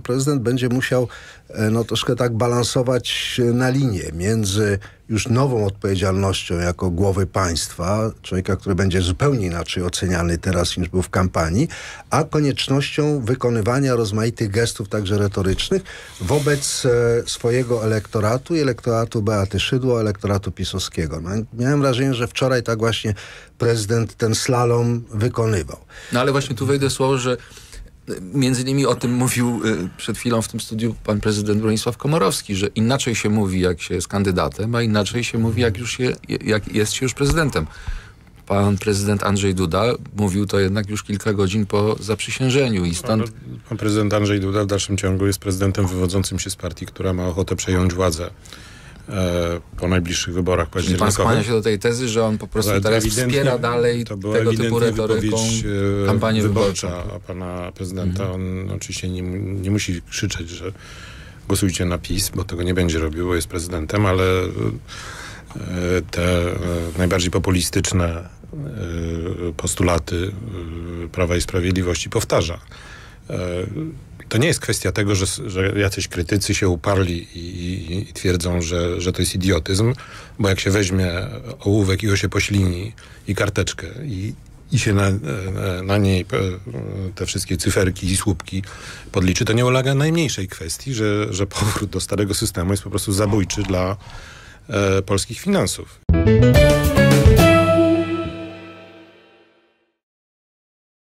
prezydent będzie musiał e, no, troszkę tak balansować na linię między już nową odpowiedzialnością jako głowy państwa, człowieka, który będzie zupełnie inaczej oceniany teraz niż był w kampanii, a koniecznością wykonywania rozmaitych gestów, także retorycznych, wobec e, swojego elektoratu i elektoratu Beaty Szydło, elektoratu pisowskiego. No, miałem wrażenie, że wczoraj tak właśnie prezydent ten slalom wykonywał. No ale właśnie tu wejdę słowo, że Między innymi o tym mówił y, przed chwilą w tym studiu pan prezydent Bronisław Komorowski, że inaczej się mówi, jak się jest kandydatem, a inaczej się mówi, jak, już się, jak jest się już prezydentem. Pan prezydent Andrzej Duda mówił to jednak już kilka godzin po zaprzysiężeniu i stąd... Pan prezydent Andrzej Duda w dalszym ciągu jest prezydentem wywodzącym się z partii, która ma ochotę przejąć władzę po najbliższych wyborach październikowych. Pan skłania się do tej tezy, że on po prostu Ale teraz wspiera dalej tego typu retoryką e, kampanię wyborczą. wyborcza pana prezydenta. Mhm. On oczywiście nie, nie musi krzyczeć, że głosujcie na PiS, bo tego nie będzie robił, bo jest prezydentem, ale e, te najbardziej populistyczne postulaty Prawa i Sprawiedliwości powtarza to nie jest kwestia tego, że, że jacyś krytycy się uparli i, i, i, twierdzą, że, że to jest idiotyzm, bo jak się weźmie ołówek i go się poślini i karteczkę i, i się na, na niej te wszystkie cyferki i słupki podliczy, to nie ulega najmniejszej kwestii, że, że powrót do starego systemu jest po prostu zabójczy dla e, polskich finansów.